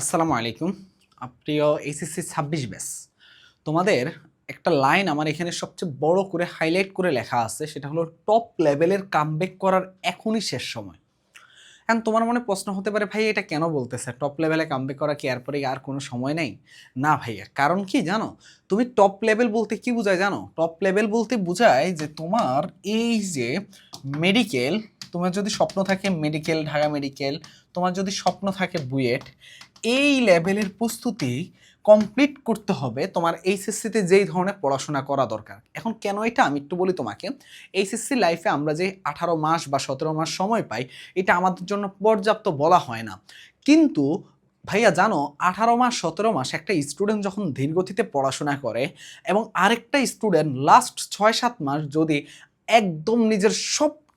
আসসালামু আলাইকুম। প্রিয় এইচএসসি ছাব্বিশ ব্যাস, তোমাদের একটা লাইন আমার এখানে সবচেয়ে বড় করে হাইলাইট করে লেখা আছে, সেটা হলো টপ লেভেলের কামব্যাক করার এখনই শেষ সময়। এখন তোমার মনে প্রশ্ন হতে পারে, ভাই, এটা কেন বলতেছে? টপ লেভেলে কামব্যাক করা কি এরপরে আর কোনো সময় নেই? না ভাইয়া, কারণ কি জানো? তুমি টপ লেভেল বলতে কি বোঝায় জানো? টপ লেভেল বলতে বোঝায় যে তোমার এই যে মেডিকেল তোমার যদি স্বপ্ন থাকে মেডিকেল ঢাকা মেডিকেল তোমার যদি স্বপ্ন থাকে বুয়েট এই লেভেলের প্রস্তুতি কমপ্লিট করতে হবে তোমার এইচএসসিতে যেই ধরনের পড়াশোনা করা দরকার। এখন কেন এটা? আমি একটু বলি তোমাকে। এইচএসসি লাইফে আমরা যে আঠারো মাস বা সতেরো মাস সময় পাই, এটা আমাদের জন্য পর্যাপ্ত বলা হয় না। কিন্তু ভাইয়া জানো, আঠারো মাস, সতেরো মাস একটা স্টুডেন্ট যখন ধীরগতিতে পড়াশোনা করে এবং আরেকটা স্টুডেন্ট লাস্ট ছয় সাত মাস যদি একদম নিজের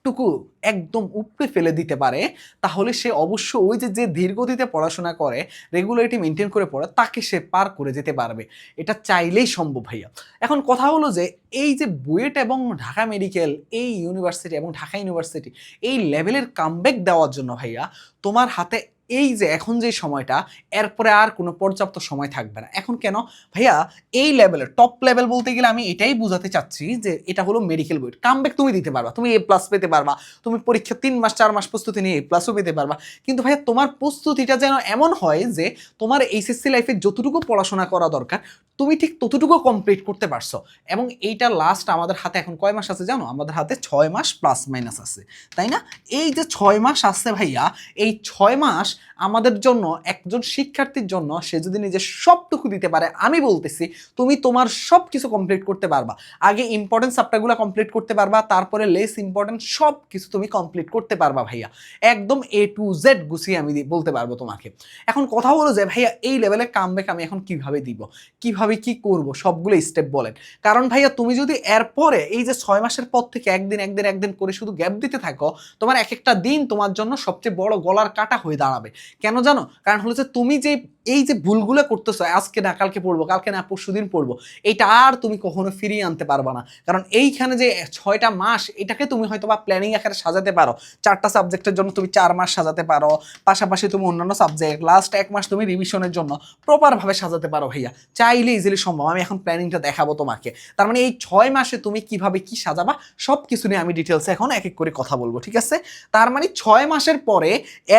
সবটুকু একদম উপড়ে ফেলে দিতে পারে, তাহলে সে অবশ্য ওই যে যে ধীরগতিতে পড়াশোনা করে রেগুলারিটি মেনটেন করে পড়ে, তাকে সে পার করে যেতে পারবে। এটা চাইলেই সম্ভব, ভাইয়া। এখন কথা হলো যে, এই যে বুয়েট এবং ঢাকা মেডিকেল এই ইউনিভার্সিটি এবং ঢাকা ইউনিভার্সিটি এই লেভেলের কামব্যাক দেওয়ার জন্য, ভাইয়া, তোমার হাতে এই যে এখন যে সময়টা, এরপরে আর কোনো পর্যাপ্ত সময় থাকবে না। এখন কেন? ভাইয়া, এই লেভেলের টপ লেভেল বলতে গেলে আমি এটাই বোঝাতে চাচ্ছি যে এটা হলো মেডিকেল বই কামব্যাক তুমি দিতে পারবা, তুমি এ প্লাস পেতে পারবা, তুমি পরীক্ষা তিন মাস, চার মাস প্রস্তুতি নিয়ে এ প্লাসও পেতে পারবা। কিন্তু ভাইয়া, তোমার প্রস্তুতিটা যেন এমন হয় যে তোমার এইচএসসি লাইফে যতটুকু পড়াশোনা করা দরকার তুমি ঠিক ততটুকু কমপ্লিট করতে পারছ। এবং এইটা লাস্ট আমাদের হাতে এখন কয় মাস আছে জানো? আমাদের হাতে ছয় মাস প্লাস মাইনাস আছে। তাই না? এই যে ছয় মাস আসছে ভাইয়া, এই ছয় মাস আমাদের জন্য, একজন শিক্ষার্থীর জন্য সে যদি নিজের সবটুকু দিতে পারে, আমি বলতেছি, তুমি তোমার সব কিছু কমপ্লিট করতে পারবা। আগে ইম্পর্টেন্ট সাবটাগুলো কমপ্লিট করতে পারবা, তারপরে লেস ইম্পর্টেন্ট সব কিছু তুমি কমপ্লিট করতে পারবা ভাইয়া। একদম এ টু জেড গুছিয়ে আমি বলতে পারব তোমাকে। এখন কথা হলো যে ভাইয়া, এই লেভেলে কামব্যাক আমি এখন কীভাবে দিব? কীভাবে কি করব? সবগুলো স্টেপ বলেন। কারণ ভাইয়া, তুমি যদি এরপরে এই যে ছয় মাসের পর থেকে একদিন একদিন একদিন করে শুধু গ্যাপ দিতে থাকো, তোমার এক একটা দিন তোমার জন্য সবচেয়ে বড় গলার কাটা হয়ে দাঁড়াবে। কেন জানো? কারণ হলো যে তুমি যে এই যে ভুলগুলো করতেছো, আজকে না, কালকে পড়ব, কালকে না পরশু দিন পড়ব, এটা আর তুমি কখনো ফিরিয়ে আনতে পারবা না। কারণ এইখানে যে ছয়টা মাস, এটাকে তুমি হয়তো বা প্ল্যানিং আকারে সাজাতে পারো। চারটা সাবজেক্টের জন্য তুমি চার মাস সাজাতে পারো। পাশাপাশি তুমি অন্যান্য সাবজেক্ট লাস্ট এক মাস তুমি রিভিশনের জন্য প্রপারভাবে সাজাতে পারো ভাইয়া। চাইলে ইজিলি সম্ভব, আমি এখন প্ল্যানিংটা দেখাবো তোমাকে। তার মানে এই ছয় মাসে তুমি কীভাবে কি সাজাবা সব কিছু নিয়ে আমি ডিটেলসে এখন এক এক করে কথা বলব, ঠিক আছে? তার মানে ছয় মাসের পরে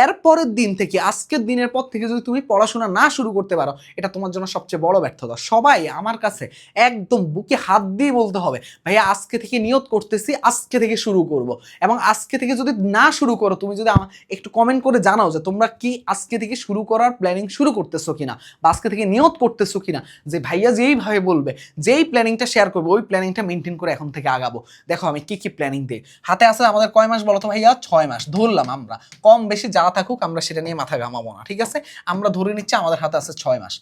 এর পরের দিন থেকে, আজকের দিনের পর থেকে যদি তুমি পড়াশোনা না শুরু করতে পারো, এটা তোমার জন্য সবচেয়ে বড় ব্যর্থতা। সবাই আমার কাছে একদম বুকে হাত দিয়ে বলতে হবে, ভাইয়া, আজকে থেকে নিয়ত করতেছি, আজকে থেকে শুরু করব। এবং আজকে থেকে যদি না শুরু করো, তুমি যদি একটু কমেন্ট করে জানাও যে তোমরা কি আজকে থেকে শুরু করার প্ল্যানিং শুরু করতেছো কিনা, বা আজকে থেকে নিয়ত করতেছো কিনা, যে ভাইয়া যেইভাবে বলবে, যেই প্ল্যানিংটা শেয়ার করবে, ওই প্ল্যানিংটা মেনটেন করে এখন থেকে আগাবো। দেখো আমি কি কি প্ল্যানিং দিই। হাতে আছে আমাদের কয় মাস বলো তো ভাইয়া? ছয় মাস। ধরলাম আমরা। কম বেশি যা থাকুক আমরা সেটা নিয়ে মাথা ঘামাবো না, ঠিক আছে? আমরা ধরে নিচ্ছি আমাদের হাতে আছে ছয় মাস।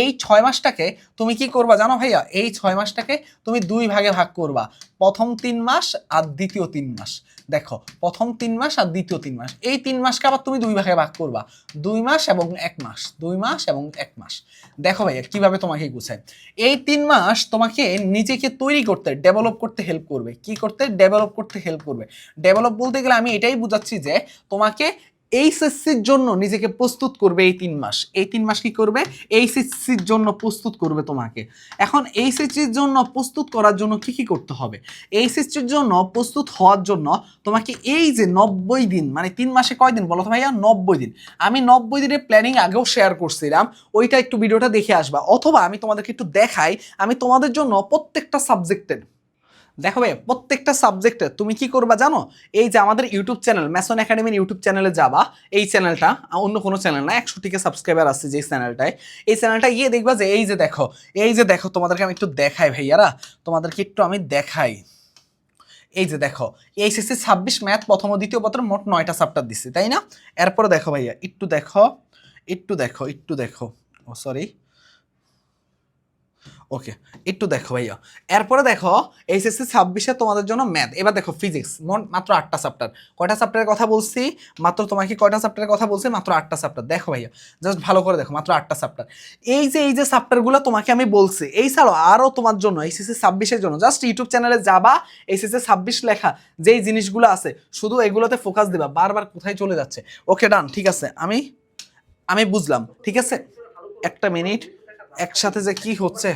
এই ছয় মাসটাকে তুমি কি করবা জানো ভাইয়া? এই ছয় মাসটাকে তুমি দুই ভাগে ভাগ করবা। প্রথম তিন মাস আর দ্বিতীয় তিন মাস। দেখো, প্রথম তিন মাস আর দ্বিতীয় তিন মাস। এই তিন মাসকে আবার তুমি দুই ভাগে ভাগ করবা। দুই মাস এবং এক মাস। দুই মাস এবং এক মাস। দেখো ভাইয়া, কীভাবে তোমাকে গুছায় এই তিন মাস তোমাকে নিজেকে তৈরি করতে ডেভেলপ করতে হেল্প করবে। কি করতে? ডেভেলপ করতে হেল্প করবে। ডেভেলপ বলতে গেলে আমি এটাই বুঝাচ্ছি যে তোমাকে এইচএসসির জন্য নিজেকে প্রস্তুত করবে এই তিন মাস। এই তিন মাস কি করবে? এইচএসসির জন্য প্রস্তুত করবে তোমাকে। এখন এইচএসসির জন্য প্রস্তুত করার জন্য কি কি করতে হবে? এইচএসসির জন্য প্রস্তুত হওয়ার জন্য তোমাকে এই যে নব্বই দিন মানে তিন মাসে কয় দিন বলো তো ভাইয়া? নব্বই দিন। আমি নব্বই দিনের প্ল্যানিং আগেও শেয়ার করছিলাম। ওইটা একটু ভিডিওটা দেখে আসবা। অথবা আমি তোমাদেরকে একটু দেখাই, আমি তোমাদের জন্য প্রত্যেকটা সাবজেক্টের দেখো ভাই, প্রত্যেকটা সাবজেক্টে তুমি কি করবা জানো? এই যে আমাদের ইউটিউব চ্যানেল ম্যাসন একাডেমির ইউটিউব চ্যানেলে যাবা, এই চ্যানেলটা অন্য কোনো চ্যানেল না, একশো টিকে সাবস্ক্রাইবার আছে যে চ্যানেলটায় এই চ্যানেলটা গিয়ে দেখবা যে, এই যে দেখো, এই যে দেখো, তোমাদেরকে আমি একটু দেখাই ভাইয়ারা, তোমাদেরকে একটু আমি দেখাই। এই যে দেখো এইচএসসি ছাব্বিশ ম্যাথ প্রথম ও দ্বিতীয় পত্র মোট নয়টা চ্যাপ্টার দিচ্ছি তাই না? এরপরে দেখো ভাইয়া, একটু দেখো একটু দেখো একটু দেখো। ও সরি ওকে একটু দেখো ভাইয়া। এরপরে দেখো, এইচএসসি ছাব্বিশে তোমাদের জন্য ম্যাথ এবার দেখো ফিজিক্স মাত্র আটটা চ্যাপ্টার কয়টা চ্যাপ্টারের কথা বলছি? মাত্র তোমাকে কয়টা চ্যাপ্টারের কথা বলছি? মাত্র আটটা চ্যাপ্টার দেখো ভাইয়া জাস্ট ভালো করে দেখো, মাত্র আটটা চ্যাপ্টার এই যে এই যে চ্যাপ্টারগুলো তোমাকে আমি বলছি, এই ছাড়াও আরও তোমার জন্য এইচএসসি ছাব্বিশের জন্য জাস্ট ইউটিউব চ্যানেলে যাবা, এইচএসসি ছাব্বিশ লেখা, যেই জিনিসগুলো আছে, শুধু এগুলোতে ফোকাস দিবা, বারবার কোথায় চলে যাচ্ছে। ওকে ডান ঠিক আছে, আমি আমি বুঝলাম, ঠিক আছে? একটা মিনিট একসাথে যে কি হচ্ছে?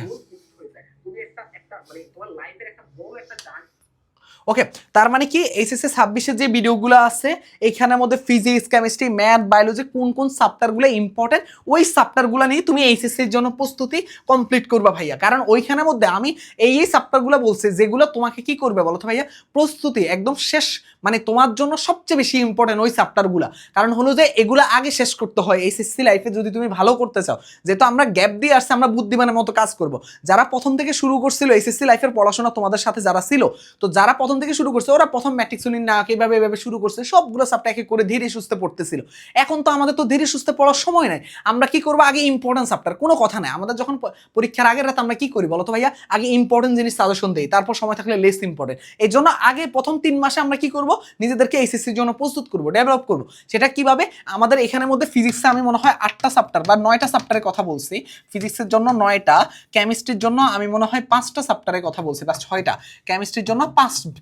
ওকে তার মানে কি? এইচএসসি ছাব্বিশের যে ভিডিওগুলো আছে এইখানের মধ্যে ফিজিক্স কেমিস্ট্রি ম্যাথ বায়োলজি কোন কোন সাপ্টারগুলো ইম্পর্টেন্ট ওই সাপ্টারগুলো নিয়ে তুমি এইচএসসির জন্য প্রস্তুতি কমপ্লিট করবা ভাইয়া। কারণ ওইখানের মধ্যে আমি এই এই সাপ্টারগুলো বলছি, যেগুলো তোমাকে কি করবে বলো তো ভাইয়া? প্রস্তুতি একদম শেষ মানে তোমার জন্য সবচেয়ে বেশি ইম্পর্টেন্ট ওই চাপ্টারগুলো কারণ হলো যে এগুলো আগে শেষ করতে হয় এইচএসসি লাইফে যদি তুমি ভালো করতে চাও। যেহেতু আমরা গ্যাপ দিয়ে আসছে, আমরা বুদ্ধিমানের মতো কাজ করব। যারা প্রথম থেকে শুরু করছিল এইচএসসি লাইফের পড়াশোনা তোমাদের সাথে যারা ছিল, তো যারা প্রথম থেকে শুরু করছে, ওরা প্রথম ম্যাট্রিক্সুলিন না এভাবে এভাবে শুরু করছে, সবগুলো একে করে ধীরে সুস্থে পড়তেছিল। এখন তো আমাদের তো ধীরে সুস্থে পড়ার সময় নাই। আমরা কি করব? আগে ইম্পর্টেন্ট চাপ্টার কোনো কথা নাই। আমাদের যখন পরীক্ষার আগের রাত আমরা কি করি বলো তো ভাইয়া? আগে ইম্পর্টেন্ট জিনিস সাজেশন দিই, তারপর সময় থাকলে লেস ইম্পর্টেন্ট এই জন্য আগে প্রথম তিন মাসে আমরা কি করব? নিজেদেরকে এইচএসসির জন্য প্রস্তুত করব ডেভেলপ করব। সেটা কীভাবে? আমাদের এখানের মধ্যে ফিজিক্সে আমি মনে হয় আটটা চাপ্টার বা নয়টা চাপ্টারের কথা বলছি। ফিজিক্সের জন্য নয়টা কেমিস্ট্রির জন্য আমি মনে হয় পাঁচটা চাপ্টারের কথা বলছি, বা ছয়টা। কেমিস্ট্রির জন্য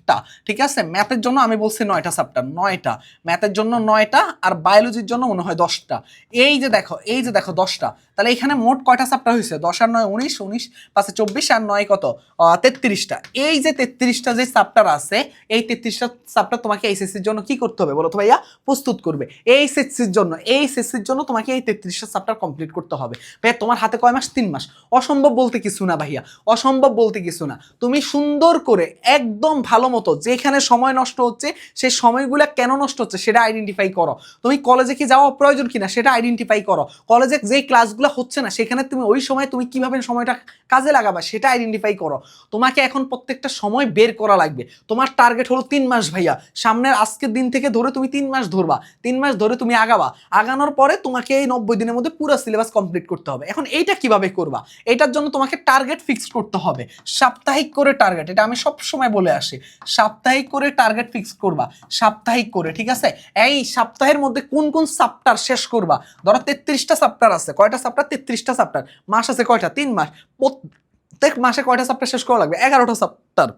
পাঁচটা ঠিক আছে? ম্যাথের জন্য আমি বলছি নয়টা চাপ্টার নয়টা। ম্যাথের জন্য নয়টা আর বায়োলজির জন্য মনে হয় দশটা। এই যে দেখো, এই যে দেখো দশটা, তাহলে এখানে মোট কয়টা চাপ্টার হয়েছে? দশ আর নয় উনিশ উনিশ পাঁচে চব্বিশ আর নয় কত? তেত্রিশটা। এই যে তেত্রিশটা যে চাপ্টার আছে, এই তেত্রিশটা চাপ্টার তোমাকে এইচএসসির জন্য কি করতে হবে বলো তো ভাইয়া? প্রস্তুত করবে। এইচএসসির জন্য এইচএসসির জন্য তোমাকে এই তেত্রিশটা চাপ্টার কমপ্লিট করতে হবে। ভাইয়া, তোমার হাতে কয় মাস? তিন মাস। অসম্ভব বলতে কিছু না ভাইয়া। অসম্ভব বলতে কিছু না। তুমি সুন্দর করে একদম ভালো মতো, যেখানে সময় নষ্ট হচ্ছে, সেই সময়গুলো কেন নষ্ট হচ্ছে সেটা আইডেন্টিফাই করো। তুমি কলেজে কি যাওয়া প্রয়োজন কিনা সেটা আইডেন্টিফাই করো। কলেজে যে ক্লাসগুলো হচ্ছে না, সেখানে তুমি ওই সময় তুমি কীভাবে সময়টা কাজে লাগাবা সেটা আইডেন্টিফাই করো। তোমাকে এখন প্রত্যেকটা সময় বের করা লাগবে। তোমার টার্গেট হলো তিন মাস ভাইয়া। সামনের আজকের দিন থেকে ধরে তুমি তিন মাস ধরবা। তিন মাস ধরে তুমি আগাবা। আগানোর পরে তোমাকে এই নব্বই দিনের মধ্যে পুরো সিলেবাস কমপ্লিট করতে হবে। এখন এইটা কীভাবে করবা? এটার জন্য তোমাকে টার্গেট ফিক্স করতে হবে। সাপ্তাহিক করে টার্গেট এটা আমি সব সময় বলে আসি। সাপ্তাহিক করে টার্গেট ফিক্স করবা, সাপ্তাহিক করে, ঠিক আছে? এই সাপ্তাহের মধ্যে কোন কোন সাপ্টার শেষ করবা? ধরো তেত্রিশটা সাপ্টার আছে, কয়টা সাপ্টার তেত্রিশটা সাপ্টার মাস আছে কয়টা? তিন মাস। প্রত্যেক মাসে কয়টা সাপ্টার শেষ করা লাগবে? এগারোটা সাপ্টার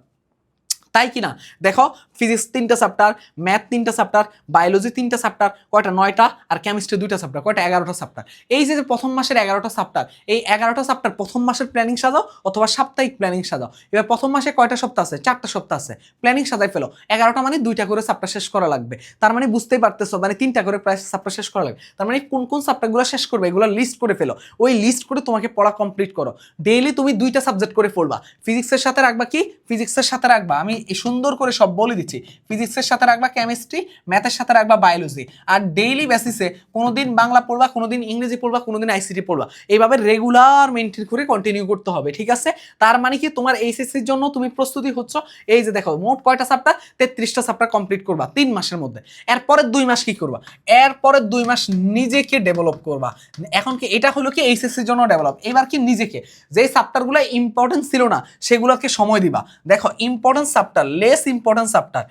তাই কি না দেখো ফিজিক্স তিনটা চ্যাপ্টার ম্যাথ তিনটা চ্যাপ্টার বায়োলজি তিনটা চ্যাপ্টার কয়টা? নয়টা, আর কেমিস্ট্রি দুইটা চ্যাপ্টার কয়টা? এগারোটা চ্যাপ্টার এই যে প্রথম মাসের এগারোটা চ্যাপ্টার এই এগারোটা চ্যাপ্টার প্রথম মাসের প্ল্যানিং সাজাও অথবা সাপ্তাহিক প্ল্যানিং সাজাও। এবার প্রথম মাসে কয়টা সপ্তাহ আছে? চারটা সপ্তাহ আছে। প্ল্যানিং সাজাই ফেলো। এগারোটা মানে দুইটা করে চ্যাপ্টার শেষ করা লাগবে। তার মানে বুঝতেই পারতেছো মানে তিনটা করে প্রায় চ্যাপ্টার শেষ করা লাগবে। তার মানে কোন কোন চ্যাপ্টারগুলো শেষ করবে, এগুলো লিস্ট করে ফেলো। ওই লিস্ট করে তোমাকে পড়া কমপ্লিট করো। ডেইলি তুমি দুইটা সাবজেক্ট করে পড়বা। ফিজিক্সের সাথে রাখবা কি? ফিজিক্সের সাথে রাখবা। আমি সুন্দর করে সব বলে দিচ্ছি। ফিজিক্সের সাথে রাখবা, কেমিস্ট্রি, ম্যাথের সাথে রাখবা, বায়োলজি। আর ডেইলি বেসিসে কোনোদিন বাংলা পড়বা, কোনোদিন ইংরেজি পড়বা, কোনোদিন আইসিটি পড়বা। এইভাবে রেগুলার মেনটেন করে কন্টিনিউ করতে হবে, ঠিক আছে? তার মানে কি, তোমার এইচএসসির জন্য তুমি প্রস্তুতি হচ্ছ, এই যে দেখো, মোট কয়টা চাপ্টার তেত্রিশটা চাপ্টার কমপ্লিট করবা, তিন মাসের মধ্যে। এরপরের দুই মাস কি করবা? এরপরের দুই মাস নিজেকে ডেভেলপ করবা। এখন কি, এটা হলো কি এইচএসসির জন্য ডেভেলপ এবার কি, নিজেকে। যে চাপ্টারগুলো ইম্পর্টেন্ট ছিল না, সেগুলোকে সময় দিবা। দেখো important chapter less important chapter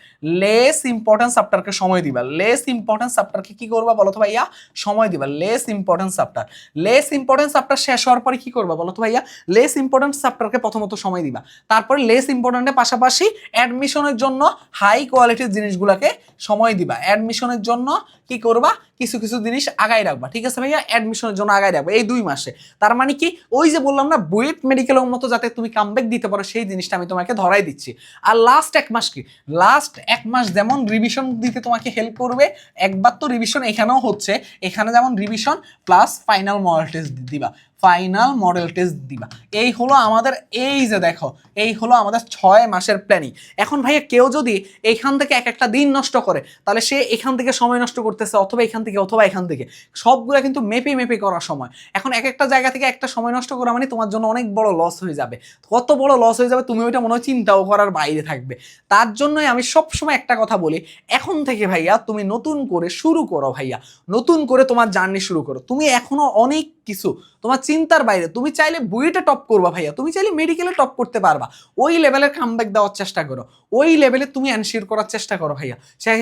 less important চাপ্টারকে সময় দিবা। লেস ইম্পর্টেন্ট চাপ্টারকে কি করবা বলো তো ভাইয়া? সময় দিবা। Less important chapter less important chapter শেষ হওয়ার পরে কি করবা বলো তো ভাইয়া? লেস ইম্পর্টেন্ট চাপ্টারকে প্রথমত সময় দিবা। তারপরে লেস ইম্পর্টেন্টের পাশাপাশি অ্যাডমিশনের জন্য হাই কোয়ালিটির জিনিসগুলোকে সময় দিবা। অ্যাডমিশনের জন্য কি করবা? কিছু কিছু জিনিস আগায় রাখবা। ঠিক আছে ভাইয়া? অ্যাডমিশনের জন্য আগায় রাখবা। এই দুই মাসে। তার মানে কি? ওই যে বললাম না বুয়েট মেডিকেলের মতো যাতে তুমি কামব্যাক দিতে পারো, সেই জিনিসটা আমি তোমাকে ধরাই দিচ্ছি। আর লাস্ট এক মাস কি? লাস্ট এক মাস যেমন রিভিশন দিতে তোমাকে হেল্প করবে, একবার তো রিভিশন এখানেও হচ্ছে। এখানে যেমন revision plus final model test দিবা। ফাইনাল মডেল টেস্ট দিবা। এই হলো আমাদের, এই যে দেখো, এই হলো আমাদের ছয় মাসের প্ল্যানিং এখন ভাইয়া কেউ যদি এইখান থেকে এক একটা দিন নষ্ট করে, তাহলে সে এখান থেকে সময় নষ্ট করতেছে, অথবা এখান থেকে, অথবা এখান থেকে। সবগুলো কিন্তু মেপে মেপে করার সময়। এখন এক একটা জায়গা থেকে একটা সময় নষ্ট করা মানে তোমার জন্য অনেক বড় লস হয়ে যাবে। কত বড় লস হয়ে যাবে, তুমি ওইটা মনে হয় চিন্তাও করার বাইরে থাকবে। তার জন্যই আমি সবসময় একটা কথা বলি, এখন থেকে ভাইয়া তুমি নতুন করে শুরু করো ভাইয়া। নতুন করে তোমার জার্নি শুরু করো। তুমি এখনও অনেক কিছু তোমার চিন্তার বাইরে। তুমি চাইলে বুয়েটে টপ করবা ভাইয়া। তুমি চাইলে মেডিকেলে টপ করতে পারবা। ওই লেভেলের কামব্যাক দেওয়ার চেষ্টা করো। ওই লেভেলে তুমি অ্যানশিওর করার চেষ্টা করো ভাইয়া।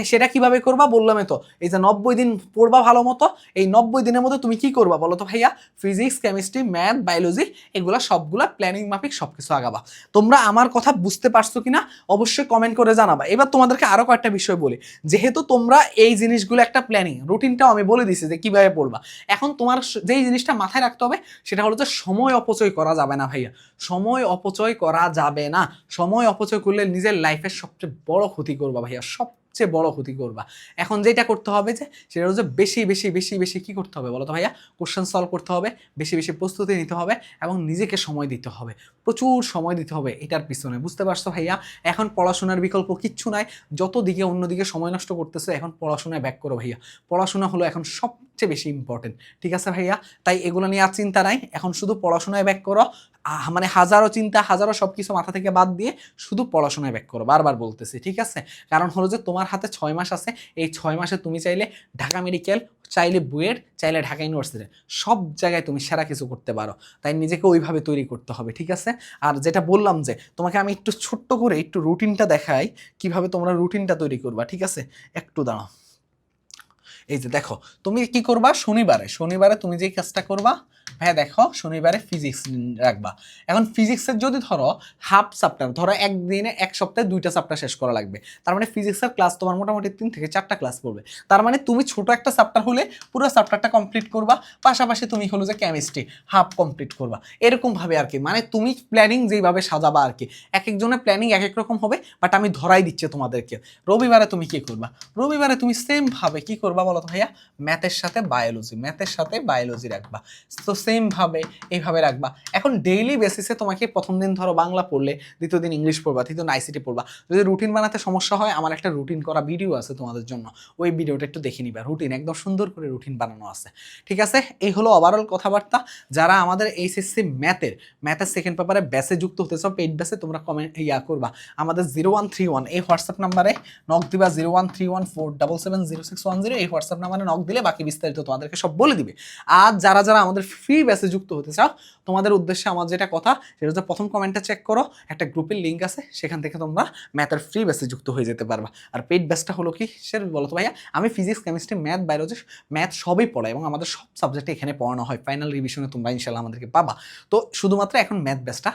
সেটা কীভাবে করবা বললামই তো। এই যে নব্বই দিন পড়বা ভালো মতো, এই নব্বই দিনের মধ্যে তুমি কি করবা বলো তো ভাইয়া? ফিজিক্স কেমিস্ট্রি ম্যাথ বায়োলজি এগুলা সবগুলা প্ল্যানিং মাফিক সবকিছু আগাবা। তোমরা আমার কথা বুঝতে পারছ কিনা অবশ্যই কমেন্ট করে জানাবা। এবার তোমাদেরকে আরও কয়েকটা বিষয় বলি। যেহেতু তোমরা এই জিনিসগুলো একটা প্ল্যানিং রুটিনটাও আমি বলে দিছি যে কীভাবে পড়বা। এখন তোমার যেই জিনিসটা মাথায় রাখতে হবে সেটা হলো যে সময় অপচয় করা যাবে না ভাইয়া। সময় অপচয় করা যাবে না। সময় অপচয় করলে নিজের লাইফের সবচেয়ে বড় ক্ষতি করবা ভাইয়া, সবচেয়ে বড় ক্ষতি করবা। এখন যেটা করতে হবে যে, সেটা হচ্ছে বেশি বেশি বেশি বেশি কি করতে হবে বলো তো ভাইয়া? কোশ্চেন সলভ করতে হবে, বেশি বেশি প্রস্তুতি নিতে হবে এবং নিজেকে সময় দিতে হবে। প্রচুর সময় দিতে হবে এটার পিছনে, বুঝতে পারছ ভাইয়া? এখন পড়াশোনার বিকল্প কিচ্ছু নাই। যত দিকে অন্যদিকে সময় নষ্ট করতেছে, এখন পড়াশোনায় ব্যাক করো ভাইয়া। পড়াশোনা হলো এখন সবচেয়ে বেশি ইম্পর্টেন্ট ঠিক আছে ভাইয়া? তাই এগুলো নিয়ে আর চিন্তা নাই। এখন শুধু পড়াশোনায় ব্যাক করো। মানে হাজারো চিন্তা, হাজারো সব কিছু মাথা থেকে বাদ দিয়ে শুধু পড়াশোনায় ব্যাক করো। বারবার বলতেছি, ঠিক আছে? কারণ হলো যে তোমার হাতে ছয় মাস আছে। এই ছয় মাসে তুমি চাইলে ঢাকা মেডিকেল চাইলে বুয়েট, চাইলে ঢাকা ইউনিভার্সিটি সব জায়গায় তুমি সেরা কিছু করতে পারো। তাই নিজেকে ওইভাবে তৈরি করতে হবে, ঠিক আছে? আর যেটা বললাম যে, তোমাকে আমি একটু ছোট্ট করে একটু রুটিনটা দেখাই, কীভাবে তোমরা রুটিনটা তৈরি করবা, ঠিক আছে? একটু দাঁড়াও। এই যে দেখো, তুমি কি করবা? শনিবারে শনিবারে তুমি যে কাজটা করবা হ্যাঁ দেখো, শনিবারে ফিজিক্স রাখবা। এখন ফিজিক্সের যদি ধরো হাফ চ্যাপ্টার ধরো একদিনে এক সপ্তাহে দুইটা চ্যাপ্টার শেষ করা লাগবে। তার মানে ফিজিক্সের ক্লাস তোমার মোটামুটি তিন থেকে চারটা ক্লাস পড়বে। তার মানে তুমি ছোট একটা চ্যাপ্টার হলে পুরো চ্যাপ্টারটা কমপ্লিট করবা, পাশাপাশি তুমি হলো যে কেমিস্ট্রি হাফ কমপ্লিট করবা। এরকমভাবে আর কি মানে তুমি প্ল্যানিং যেইভাবে সাজাবা আর কি। এক একজনের প্ল্যানিং এক এক রকম হবে বাট আমি ধরাই দিচ্ছি তোমাদেরকে। রবিবারে তুমি কি করবা? রবিবারে তুমি সেমভাবে কি করবা বলো তো ভাইয়া? ম্যাথের সাথে বায়োলজি ম্যাথের সাথে বায়োলজি রাখবা। তো সেম ভাবে, এইভাবে রাখবা। এখন ডেইলি বেসিসে তোমাকে প্রথম দিন ধরো বাংলা পড়লে, দ্বিতীয় দিন ইংলিশ পড়বা, তৃতীয় দিন আইসিটি পড়বা। যদি রুটিন বানাতে সমস্যা হয়, আমার একটা রুটিন করা ভিডিও আছে তোমাদের জন্য। ওই ভিডিওটা একটু দেখে নিবা। রুটিন একদম সুন্দর করে রুটিন বানানো আছে। ঠিক আছে? এই হলো ওভারঅল কথাবার্তা। যারা আমাদের এইচএসসি ম্যাথের ম্যাথের সেকেন্ড পেপারে ব্যাসে যুক্ত হতে চাও পেইড ব্যাসে তোমরা কমেন্ট ইয়া করবা। আমাদের জিরো ওয়ান থ্রি ওয়ান এই হোয়াটসঅ্যাপ নাম্বারে নক দিবা zero one three one four double seven zero six one zero এই হোয়াটসঅ্যাপ নাম্বারে নক দিলে বাকি বিস্তারিত তোমাদেরকে সব বলে দিবে। আর যারা যারা আমাদের ফ্রি ব্যাসে যুক্ত হতে চাও, তোমাদের উদ্দেশ্যে আমার যেটা কথা, সেটা হচ্ছে প্রথম কমেন্টটা চেক করো, একটা গ্রুপের লিঙ্ক আছে, সেখান থেকে তোমরা ম্যাথের ফ্রি ব্যাসে যুক্ত হয়ে যেতে পারবা। আর পেইড ব্যাসটা হলো কি সেটা বলো তো ভাইয়া, আমি physics chemistry math biology math সবই পড়াই এবং আমাদের সব সাবজেক্টে এখানে পড়ানো হয়। ফাইনাল রিভিশনে তোমরা ইনশাল্লাহ আমাদেরকে পাবা। তো শুধুমাত্র এখন ম্যাথ ব্যাসটা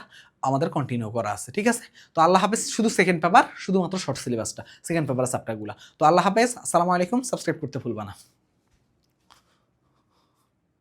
আমাদের কন্টিনিউ করা আছে, ঠিক আছে? তো আল্লাহ হাফেজ, শুধু সেকেন্ড পেপার শুধুমাত্র শর্ট সিলেবাসটা সেকেন্ড পেপারের চ্যাপ্টারগুলো তো আল্লাহ হাফেজ, আসসালামু আলাইকুম সাবস্ক্রাইব করতে ভুলবা না।